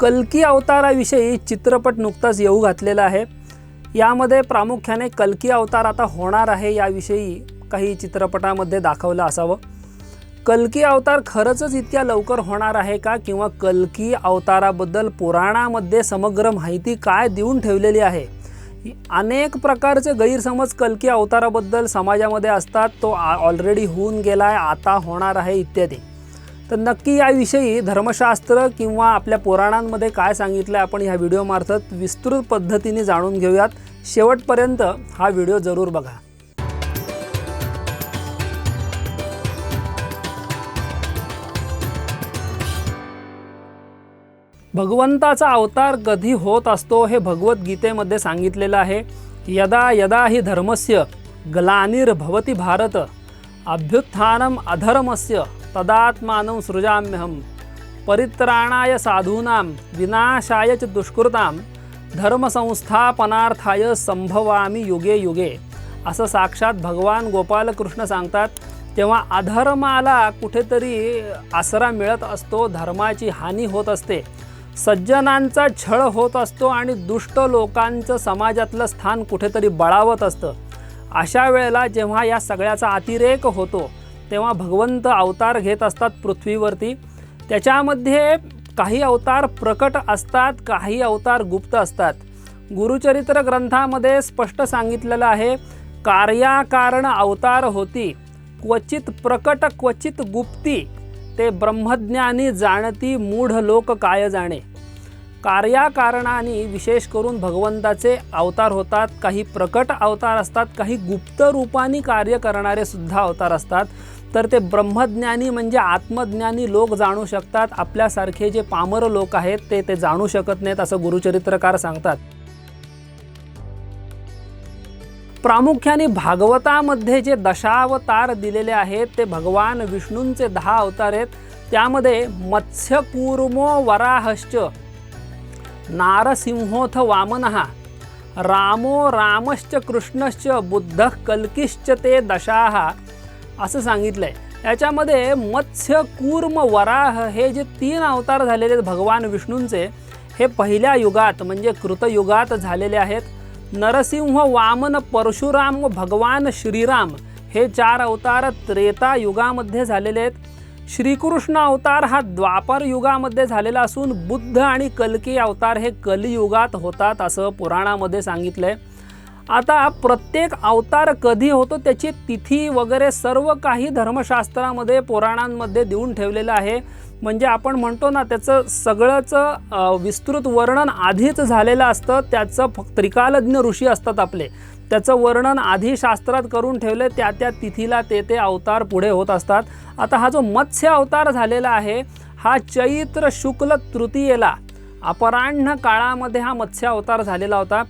कल्की अवताराविषयी चित्रपट नुकताच येऊ घातलेला आहे. यामध्ये प्रामुख्याने कल्की अवतार आता होणार आहे याविषयी काही चित्रपटामध्ये दाखवलं असावं. कल्की अवतार खरंच इतक्या लवकर होणार आहे का किंवा कल्की अवताराबद्दल पुराणामध्ये समग्र माहिती काय देऊन ठेवलेली आहे? अनेक प्रकारचे गैरसमज कल्की अवताराबद्दल समाजामध्ये असतात. तो ऑलरेडी होऊन गेला आहे आता होणार आहे इत्यादी. तर नक्की याविषयी धर्मशास्त्र किंवा आपल्या पुराणांमध्ये काय सांगितलं आहे आपण ह्या व्हिडिओमार्फत विस्तृत पद्धतीने जाणून घेऊयात. शेवटपर्यंत हा व्हिडिओ जरूर बघा. भगवंताचा अवतार कधी होत असतो हे भगवद्गीतेमध्ये सांगितलेलं आहे. यदा यदा ही धर्मस्य ग्लानिर्भवती भारत अभ्युत्थानम अधर्मस्य तदात्मानं सृजाम्यहं। परित्राणाय साधूनां विनाशाय च दुष्कृतां धर्मसंस्थापनार्थाय संभवामी युगे युगे। असं साक्षात भगवान गोपालकृष्ण सांगतात तेव्हा अधर्माला कुठेतरी आसरा मिळत असतो धर्माची हानी होत असते. सज्जनांचा छळ होत असतो आणि दुष्ट लोकांचं समाजातलं स्थान कुठेतरी बळावत असतं. अशा वेळेला जेव्हा या सगळ्याचा अतिरेक होतो तेव्हा भगवंत अवतार घेत असतात पृथ्वीवरती. त्याच्यामध्ये काही अवतार प्रकट असतात काही अवतार गुप्त असतात. गुरुचरित्र ग्रंथामध्ये स्पष्ट सांगितलेलं आहे कार्याकारण अवतार होती क्वचित प्रकट क्वचित गुप्ती ते ब्रह्मज्ञानी जाणती मूढ लोक काय जाणे. कार्याकारणाने विशेष करून भगवंताचे अवतार होतात काही प्रकट अवतार असतात काही गुप्त रूपाने कार्य करणारे सुद्धा अवतार असतात. तर ते ब्रह्मज्ञानी म्हणजे आत्मज्ञानी लोक जाणू शकतात. आपल्यासारखे जे पामर लोक आहेत ते ते जाणू शकत नाहीत असं गुरुचरित्रकार सांगतात. प्रामुख्याने भागवतामध्ये जे दशावतार दिलेले आहेत ते भगवान विष्णूंचे दहा अवतार आहेत. त्यामध्ये मत्स्यकूर्मो वराहश्च नारसिंहोथ वामनः रामो रामश्च कृष्णश्च बुद्ध कल्किश्च ते दशाहा असं सांगितलं आहे याच्यामध्ये मत्स्य कूर्म वराह हे जे तीन अवतार झालेले आहेत भगवान विष्णूंचे हे पहिल्या युगात म्हणजे कृतयुगात झालेले आहेत. नरसिंह वामन परशुराम व भगवान श्रीराम हे चार अवतार त्रेता युगामध्ये झालेले आहेत. श्रीकृष्ण अवतार हा द्वापर युगामध्ये झालेला असून बुद्ध आणि कल्की अवतार हे कलियुगात होतात असं पुराणामध्ये सांगितलं आहे आता प्रत्येक अवतार कधी होतो त्याची तिथी वगैरे सर्व काही धर्मशास्त्रामध्ये पुराणांमध्ये देऊन ठेवलेलं आहे. म्हणजे आपण म्हणतो ना त्याचं सगळंच विस्तृत वर्णन आधीच झालेलं असतं. त्याचं फक्त त्रिकालज्ञ ऋषी असतात आपले. त्याचं वर्णन आधी शास्त्रात करून ठेवले त्या त्या तिथीला ते ते अवतार पुढे होत असतात. आता हा जो मत्स्य अवतार झालेला आहे हा चैत्र शुक्ल तृतीयेला अपराह्न काळामध्ये हा मत्स्य अवतार झालेला होता.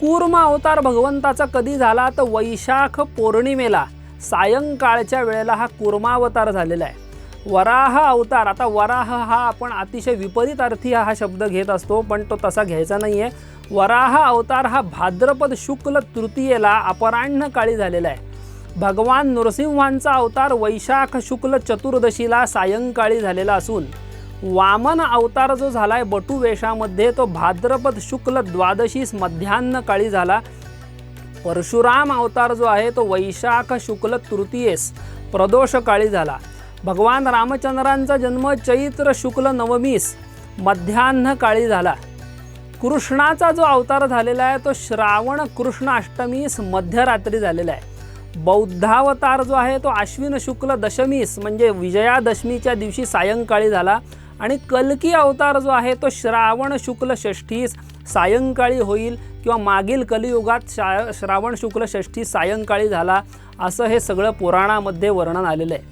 कूर्म अवतार भगवंताचा कधी झाला तर वैशाख पौर्णिमेला? सायंकाळच्या वेळेला हा कुर्मावतार झालेला आहे. वराह अवतार आता वराह हा आपण अतिशय विपरीत अर्थी हा शब्द घेत असतो पण तो तसा घ्यायचा नाही आहे वराह अवतार हा भाद्रपद शुक्ल तृतीयेला अपराह्न काळी झालेला आहे. भगवान नृसिंहांचा अवतार वैशाख शुक्ल चतुर्दशीला सायंकाळी झालेला असून वामन अवतार जो झाला आहे बटू वेशामध्ये तो भाद्रपद शुक्ल द्वादशीस मध्यान्ह काळी झाला. परशुराम अवतार जो आहे तो वैशाख शुक्ल तृतीयेस प्रदोष काळी झाला. भगवान रामचंद्रांचा जन्म चैत्र शुक्ल नवमीस मध्यान्ह काळी झाला. कृष्णाचा जो अवतार झालेला आहे तो श्रावण कृष्ण अष्टमीस मध्यरात्री झालेला आहे. बौद्धावतार जो आहे तो अश्विन शुक्ल दशमीस म्हणजे विजयादशमीच्या दिवशी सायंकाळी झाला. आणि कलकी अवतार जो आहे तो श्रावण शुक्ल षष्ठीस सायंकाळी होईल किंवा मागील कलियुगात शा श्रावण शुक्ल षष्ठी सायंकाळी झाला असं हे सगळं पुराणामध्ये वर्णन आलेलं आहे.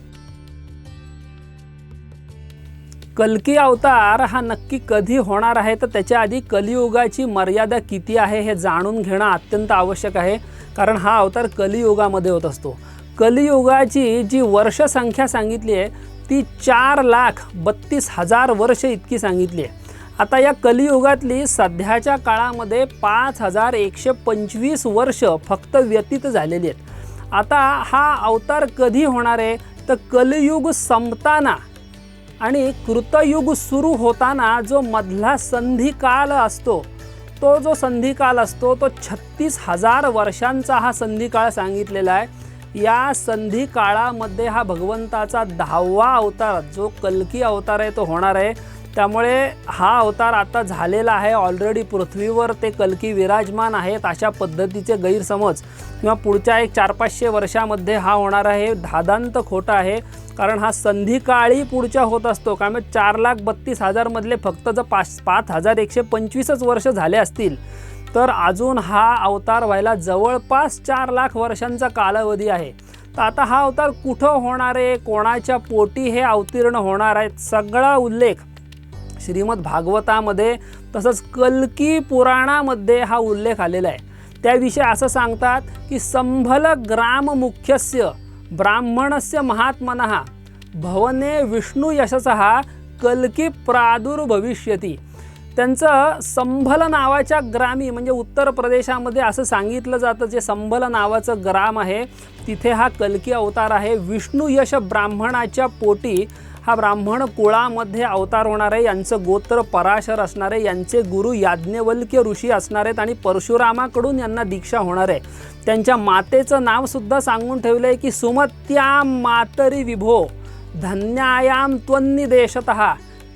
कलकी अवतार हा नक्की कधी होणार आहे? तर त्याच्या आधी कलियुगाची मर्यादा किती आहे हे जाणून घेणं अत्यंत आवश्यक आहे कारण हा अवतार कलियुगामध्ये होत असतो. कलियुगाची जी वर्षसंख्या सांगितली आहे ती चार लाख बत्तीस हजार वर्ष इतकी सांगितली आहे. आता या कलियुगातली सध्याच्या काळामध्ये पाच हजार एकशे पंचवीस वर्ष फक्त व्यतीत झालेली आहेत. आता हा अवतार कधी होणार आहे? तर कलियुग संपताना आणि कृतयुग सुरू होताना जो मधला संधिकाल असतो तो जो संधिकाल असतो तो छत्तीस हजार वर्षांचा हा संधिकाळ सांगितलेला आहे. या संधी काळामध्ये हा भगवंताचा दहावा अवतार जो कल्की अवतार आहे तो होणार आहे. त्यामुळे हा अवतार आता झालेला आहे. ऑलरेडी पृथ्वीवर ते कल्की विराजमान आहेत अशा पद्धतीचे गैरसमज. किंवा पुढच्या एक चार पाचशे वर्षामध्ये हा होणार आहे. धादांत खोटं आहे. कारण हा संधिकाळी पुढच्या होत असतो. कारण चार लाख बत्तीस हजारमधले फक्त जर पाच पाच हजार एकशे पंचवीसच वर्ष झाले असतील. तर अजून हा अवतार व्हायला जवळपास चार लाख वर्षांचा कालावधी आहे. तर आता हा अवतार कुठं होणार आहे? कोणाच्या पोटी हे अवतीर्ण होणार आहे सगळा उल्लेख श्रीमद भागवतामध्ये तसंच कल्की पुराणामध्ये हा उल्लेख आलेला आहे. त्याविषयी असं सांगतात की संभल ग्राम मुख्यस्य ब्राह्मणस्य महात्मनः भवने विष्णू यशसहा कल्की प्रादुर्भविष्यती. त्यांचं संभल नावाच्या ग्रामी म्हणजे उत्तर प्रदेशामध्ये असं सांगितलं जातं जे संभल नावाचं ग्राम आहे तिथे हा कलकी अवतार आहे. विष्णू यश ब्राह्मणाच्या पोटी हा ब्राह्मण कुळामध्ये अवतार होणार आहे. यांचं गोत्र पराशर असणार आहे. यांचे गुरु याज्ञवल्क्य ऋषी असणार आहेत आणि परशुरामाकडून यांना दीक्षा होणार आहे. त्यांच्या मातेचं नावसुद्धा सांगून ठेवलं आहे की सुमत्या मातरी विभो धन्यायाम त्वन्निदेशत.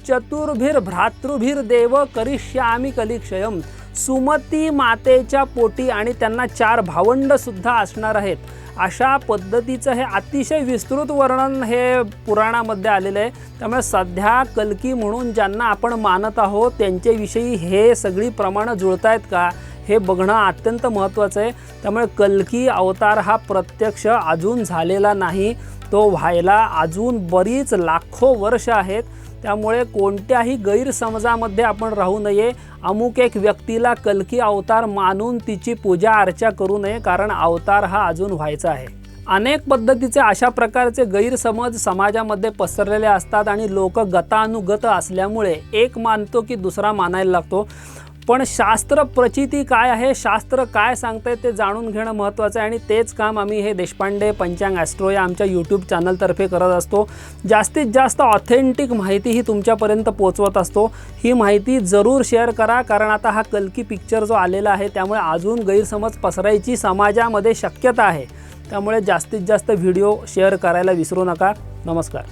चतुर्भीर भ्रातृभीर देव करिष्यामी कलिक्षयम. सुमती मातेच्या पोटी आणि त्यांना चार भावंड सुद्धा असणार आहेत. अशा पद्धतीचं हे अतिशय विस्तृत वर्णन हे पुराणामध्ये आलेलं आहे. त्यामुळे सध्या कलकी म्हणून ज्यांना आपण मानत आहोत त्यांच्याविषयी हे सगळी प्रमाणं जुळत आहेत का हे बघणं अत्यंत महत्त्वाचं आहे. त्यामुळे कलकी अवतार हा प्रत्यक्ष अजून झालेला नाही. तो व्हायला अजून बरीच लाखो वर्ष आहेत. त्यामुळे कोणत्याही गैरसमजामध्ये आपण राहू नये. अमुक एक व्यक्तीला कलकी अवतार मानून तिची पूजा अर्चा करू नये कारण अवतार हा अजून व्हायचा आहे. अनेक पद्धतीचे अशा प्रकारचे गैरसमज समाजामध्ये पसरलेले असतात आणि लोक गतानुगत असल्यामुळे एक मानतो की दुसरा मानायला लागतो. पण शास्त्र प्रचिती काय आहे? शास्त्र काय सांगतंय ते जाणून घेणं महत्त्वाचं आहे आणि तेच काम आम्ही हे देशपांडे पंचांग ॲस्ट्रो या आमच्या यूट्यूब चॅनलतर्फे करत असतो. जास्तीत जास्त ऑथेंटिक माहिती ही तुमच्यापर्यंत पोचवत असतो. ही माहिती जरूर शेअर करा कारण आता हा कल्की पिक्चर जो आलेला आहे त्यामुळे अजून गैरसमज पसरायची समाजामध्ये शक्यता आहे. त्यामुळे जास्तीत जास्त व्हिडिओ शेअर करायला विसरू नका. नमस्कार.